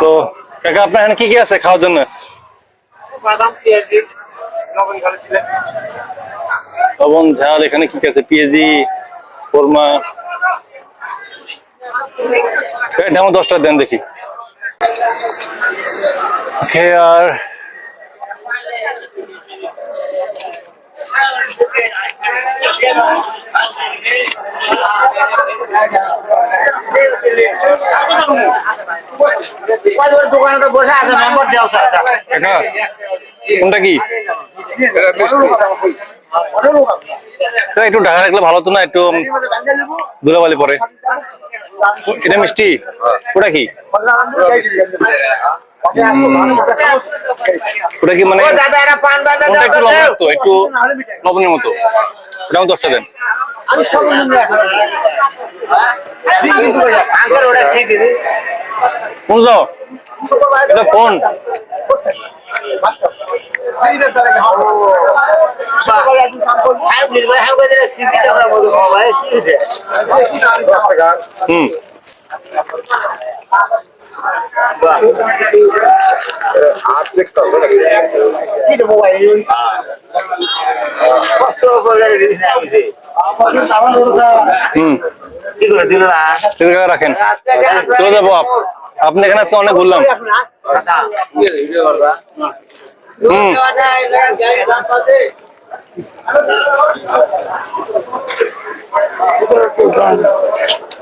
তো কাকা আপনার এখানে কি কি আছে খাওয়ার জন্য? বাদাম পেঁয়াজি লবণ ঘরে দিলে লবণ ঝাল এখানে কি কি আছে? পেঁয়াজি কোরমা এটা আমার দশটা দেন দেখি। ওকে আর দোকানে তো বসে আছে মেম্বার দেওয়া স্যার কাকা কোনটা কি? তো একটু ঢাকা রাখলে ভালো তো না একটু ধুলাবালি পরে। এটা মিষ্টি? ওটা কি? ওটা কি মানে একটু লবণ একটু লবণের মতো। আমার দশটা দেন। আঙ্কেল ওটা যাও এটা কোন? হ্যাঁ মিলবে হ্যাঁ করে দিলে সিজি আমরা বলব ভাই কি হইছে হুম। কি দেবো ভাই কষ্ট করে দিবি না? বুঝি হুম কি করে দিল না ঠিক আছে, রাখেন চলে যাব আপ- আপনি এখানে আজকে অনেক ঘুরলাম। হুম।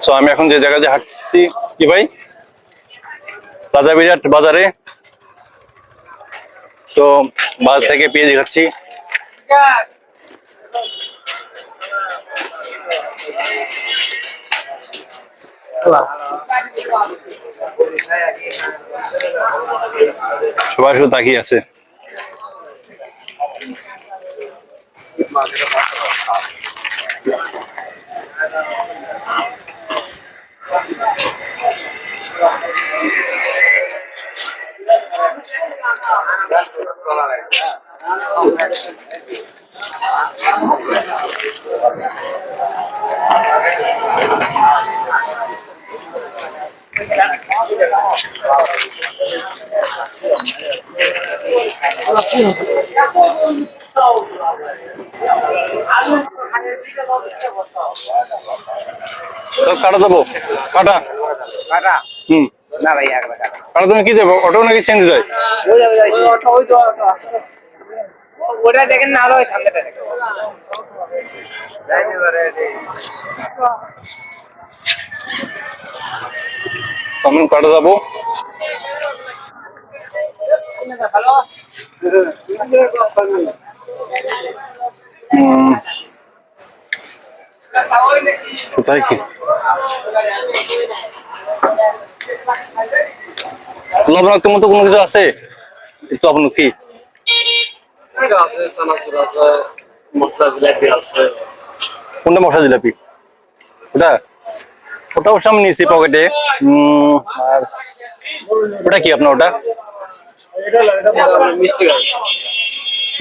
তো আমি এখন যে জায়গায় যে হাঁটছি কি ভাই? রাজা বিরাট বাজারে। তো বাজার থেকে পেঁয়াজি খাচ্ছি। সবাই শুধু তাকিয়ে আছে। কাটা দেবো? কাটা? কাটা। হুম। না ভাই একবার কাটা। কাটা তুমি কি দেবো? অটো নাকি চেঞ্জ যায় ওই যাবে যাইছি অটো ওই তো অটো আসলে ওটা দেখেন না আরও সামনেটা দেখেন। আমি কাটা যাব। কোথায় কি? মতো কোনো কিছু আছে? একটু আপনার কি? আছে চানাচুর আছে মশলা জিলাপি আছে। কোনটা মশলা জিলাপি? ওটা? ওটা অবশ্য আমি নিয়েছি পকেটে আর ওটা কি আপনার ওটা?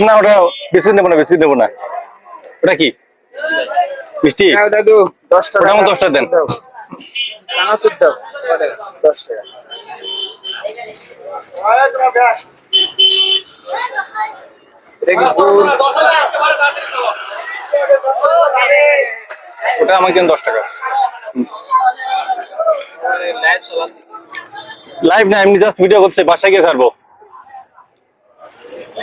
না ওটা বিস্কুট নেব না বিস্কুট নেব না। ওটা কি? মিষ্টি? হ্যাঁ দাদু দশ টাকা। ওটা আমার দশটা দেন। দশ টাকা। ওটা আমাকে দেন দশ টাকা। লাইভ না এমনি জাস্ট ভিডিও করছে বাসায় গিয়ে ছাড়বো।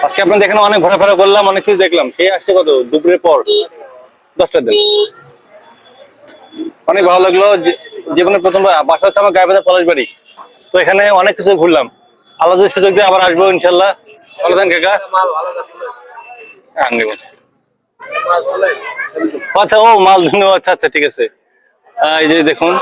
আজকে আপনাদের এখানে অনেক ঘোরাফেরা করলাম অনেক কিছু দেখলাম। খেয়ে আসছে কত? দুপুরের পর। দশটার দিন অনেক ভালো লাগল। জীবনের প্রথমবার বাসা হচ্ছে আমার গায়ে পলাশ বাড়ি। তো এখানে অনেক কিছু ঘুরলাম। আল্লাহ সুযোগ দিয়ে আবার আসব ইনশাল্লাহ ভালো থাকেন কাকা। হ্যাঁ, আচ্ছা ও মাল ধন্যবাদ। আচ্ছা আচ্ছা ঠিক আছে। এই যে দেখুন।